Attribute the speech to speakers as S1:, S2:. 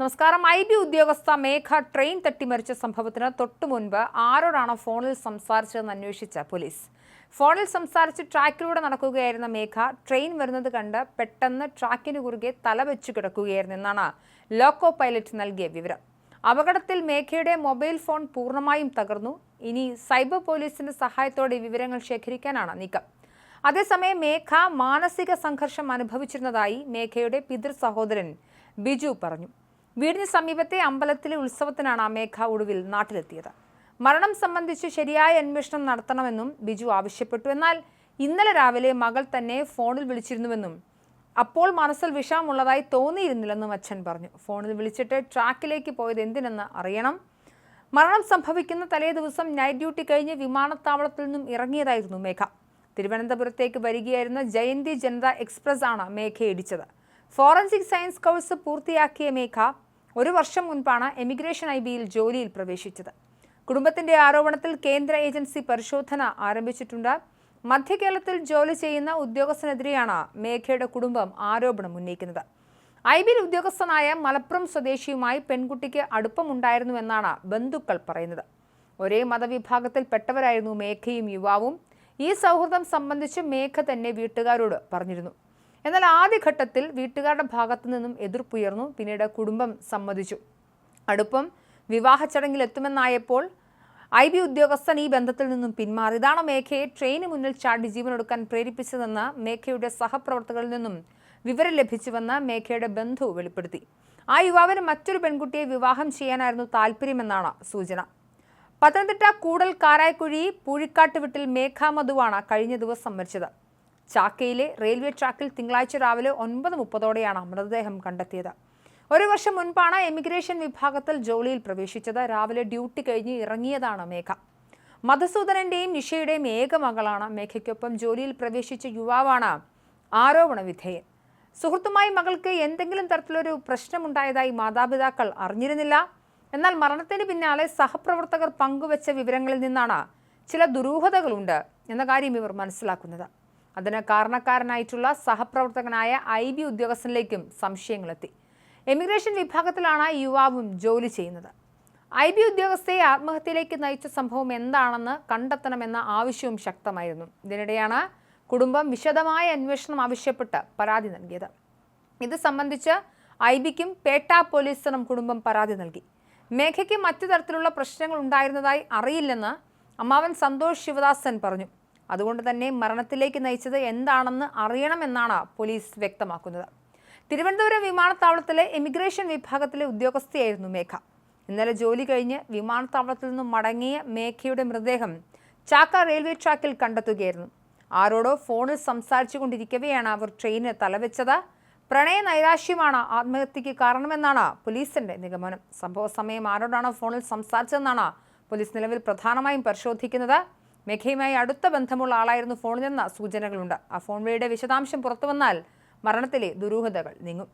S1: നമസ്കാരം. I B ഉദ്യോഗസ്ഥ മേഘ train തട്ടിമറിച്ച സംഭവത്തിന് തൊട്ടു മുൻപ് ആരോടാണ് ഫോണിൽ സംസാരിച്ചതെന്ന് അന്വേഷിച്ച പോലീസ്. ഫോണിൽ സംസാരിച്ച് ട്രാക്കിലൂടെ നടക്കുകയായിരുന്ന മേഘ ട്രെയിൻ വരുന്നത് കണ്ട് പെട്ടെന്ന് ട്രാക്കിന് കുറുകെ തല വെച്ചു കിടക്കുകയായിരുന്നു എന്നാണ് ലോക്കോ പൈലറ്റ് നൽകിയ വിവരം. അപകടത്തിൽ മേഘയുടെ മൊബൈൽ ഫോൺ പൂർണമായും തകർന്നു. ഇനി സൈബർ പോലീസിന്റെ സഹായത്തോടെ വിവരങ്ങൾ ശേഖരിക്കാനാണ് നീക്കം. അതേസമയം മേഘ മാനസിക സംഘർഷം അനുഭവിച്ചിരുന്നതായി മേഘയുടെ പിതൃ സഹോദരൻ ബിജു പറഞ്ഞു. വീടിന് സമീപത്തെ അമ്പലത്തിലെ ഉത്സവത്തിനാണ് അമേഘ ഒടുവിൽ നാട്ടിലെത്തിയത്. മരണം സംബന്ധിച്ച് ശരിയായ അന്വേഷണം നടത്തണമെന്നും ബിജു ആവശ്യപ്പെട്ടു. എന്നാൽ ഇന്നലെ രാവിലെ മകൾ തന്നെ ഫോണിൽ വിളിച്ചിരുന്നുവെന്നും അപ്പോൾ മനസ്സിൽ വിഷമമുള്ളതായി തോന്നിയിരുന്നില്ലെന്നും അച്ഛൻ പറഞ്ഞു. ഫോണിൽ വിളിച്ചിട്ട് ട്രാക്കിലേക്ക് പോയത് എന്തിനെന്ന് അറിയണം? മരണം സംഭവിക്കുന്ന തലേ ദിവസം നൈറ്റ് ഡ്യൂട്ടി കഴിഞ്ഞ് വിമാനത്താവളത്തിൽ നിന്നും ഇറങ്ങിയതായിരുന്നു മേഘ. തിരുവനന്തപുരത്തേക്ക് വരികയായിരുന്ന ജയന്തി ജനത എക്സ്പ്രസ് ആണ് മേഘയെ ഇടിച്ചത്. ഫോറൻസിക് സയൻസ് കോഴ്സ് പൂർത്തിയാക്കിയ മേഘ ഒരു വർഷം മുൻപാണ് എമിഗ്രേഷൻ ഐ ബിയിൽ ജോലിയിൽ പ്രവേശിച്ചത്. കുടുംബത്തിന്റെ ആരോപണത്തിൽ കേന്ദ്ര ഏജൻസി പരിശോധന ആരംഭിച്ചിട്ടുണ്ട്. മധ്യകേരളത്തിൽ ജോലി ചെയ്യുന്ന ഉദ്യോഗസ്ഥനെതിരെയാണ് മേഘയുടെ കുടുംബം ആരോപണം ഉന്നയിക്കുന്നത്. ഐ ബിയിൽ ഉദ്യോഗസ്ഥനായ മലപ്പുറം സ്വദേശിയുമായി പെൺകുട്ടിക്ക് അടുപ്പമുണ്ടായിരുന്നുവെന്നാണ് ബന്ധുക്കൾ പറയുന്നത്. ഒരേ മതവിഭാഗത്തിൽപ്പെട്ടവരായിരുന്നു മേഘയും യുവാവും. ഈ സൗഹൃദം സംബന്ധിച്ച് മേഘ തന്നെ വീട്ടുകാരോട് പറഞ്ഞിരുന്നു. എന്നാൽ ആദ്യഘട്ടത്തിൽ വീട്ടുകാരുടെ ഭാഗത്തു നിന്നും എതിർപ്പുയർന്നു പിന്നീട് കുടുംബം സമ്മതിച്ചു. അടുപ്പം വിവാഹ ചടങ്ങിൽ എത്തുമെന്നായപ്പോൾ ഐ ബി ഉദ്യോഗസ്ഥൻ ഈ ബന്ധത്തിൽ നിന്നും പിന്മാറി. ഇതാണ് മേഘയെ ട്രെയിന് മുന്നിൽ ചാടി ജീവനൊടുക്കാൻ പ്രേരിപ്പിച്ചതെന്ന് മേഘയുടെ സഹപ്രവർത്തകരിൽ നിന്നും വിവരം ലഭിച്ചുവെന്ന് മേഘയുടെ ബന്ധു വെളിപ്പെടുത്തി. ആ യുവാവിന് മറ്റൊരു പെൺകുട്ടിയെ വിവാഹം ചെയ്യാനായിരുന്നു താല്പര്യമെന്നാണ് സൂചന. പത്തനംതിട്ട കൂടൽ കാരായ്ക്കുഴി പൂഴിക്കാട്ടുവിട്ടിൽ മേഘ മധുവാണ് കഴിഞ്ഞ ദിവസം മരിച്ചത്. ചാക്കയിലെ റെയിൽവേ ട്രാക്കിൽ തിങ്കളാഴ്ച രാവിലെ ഒൻപത് മുപ്പതോടെയാണ് മൃതദേഹം കണ്ടെത്തിയത്. ഒരു വർഷം മുൻപാണ് എമിഗ്രേഷൻ വിഭാഗത്തിൽ ജോലിയിൽ പ്രവേശിച്ചത്. രാവിലെ ഡ്യൂട്ടി കഴിഞ്ഞ് ഇറങ്ങിയതാണ് മേഘ. മധുസൂദനന്റെയും നിഷയുടെയും ഏക മകളാണ് മേഘയ്ക്കൊപ്പം ജോലിയിൽ പ്രവേശിച്ച യുവാവാണ് ആരോപണ വിധേയൻ. സുഹൃത്തുമായി മകൾക്ക് എന്തെങ്കിലും തരത്തിലൊരു പ്രശ്നമുണ്ടായതായി മാതാപിതാക്കൾ അറിഞ്ഞിരുന്നില്ല. എന്നാൽ മരണത്തിന് പിന്നാലെ സഹപ്രവർത്തകർ പങ്കുവച്ച വിവരങ്ങളിൽ നിന്നാണ് ചില ദുരൂഹതകളുണ്ട് എന്ന കാര്യം ഇവർ മനസ്സിലാക്കുന്നത്. അതിന് കാരണക്കാരനായിട്ടുള്ള സഹപ്രവർത്തകനായ ഐ ബി ഉദ്യോഗസ്ഥനിലേക്കും സംശയങ്ങളെത്തി. എമിഗ്രേഷൻ വിഭാഗത്തിലാണ് യുവാവും ജോലി ചെയ്യുന്നത്. ഐ ബി ഉദ്യോഗസ്ഥയെ ആത്മഹത്യയിലേക്ക് നയിച്ച സംഭവം എന്താണെന്ന് കണ്ടെത്തണമെന്ന ആവശ്യവും ശക്തമായിരുന്നു. ഇതിനിടെയാണ് കുടുംബം വിശദമായ അന്വേഷണം ആവശ്യപ്പെട്ട് പരാതി നൽകിയത്. ഇത് സംബന്ധിച്ച് ഐ ബിക്കും പേട്ട പോലീസിനും കുടുംബം പരാതി നൽകി. മേഘയ്ക്ക് മറ്റു തരത്തിലുള്ള പ്രശ്നങ്ങൾ ഉണ്ടായിരുന്നതായി അറിയില്ലെന്ന് അമ്മാവൻ സന്തോഷ് ശിവദാസൻ പറഞ്ഞു. അതുകൊണ്ട് തന്നെ മരണത്തിലേക്ക് നയിച്ചത് എന്താണെന്ന് അറിയണമെന്നാണ് പോലീസ് വ്യക്തമാക്കുന്നത്. തിരുവനന്തപുരം വിമാനത്താവളത്തിലെ ഇമിഗ്രേഷൻ വിഭാഗത്തിലെ ഉദ്യോഗസ്ഥയായിരുന്നു മേഘ. ഇന്നലെ ജോലി കഴിഞ്ഞ് വിമാനത്താവളത്തിൽ നിന്നും മടങ്ങിയ മേഘയുടെ മൃതദേഹം ചാക്ക റെയിൽവേ ട്രാക്കിൽ കണ്ടെത്തുകയായിരുന്നു. ആരോടോ ഫോണിൽ സംസാരിച്ചു കൊണ്ടിരിക്കവെയാണ് അവർ ട്രെയിനിന് തലവെച്ചത്. പ്രണയ നൈരാശ്യമാണ് ആത്മഹത്യക്ക് കാരണമെന്നാണ് പോലീസിന്റെ നിഗമനം. സംഭവ സമയം ആരോടാണ് ഫോണിൽ സംസാരിച്ചതെന്നാണ് പോലീസ് നിലവിൽ പ്രധാനമായും പരിശോധിക്കുന്നത്. മേഘയുമായി അടുത്ത ബന്ധമുള്ള ആളായിരുന്നു ഫോണിലെന്ന സൂചനകളുണ്ട്. ആ ഫോൺ വിശദാംശം പുറത്തുവന്നാൽ മരണത്തിലെ ദുരൂഹതകൾ നീങ്ങും.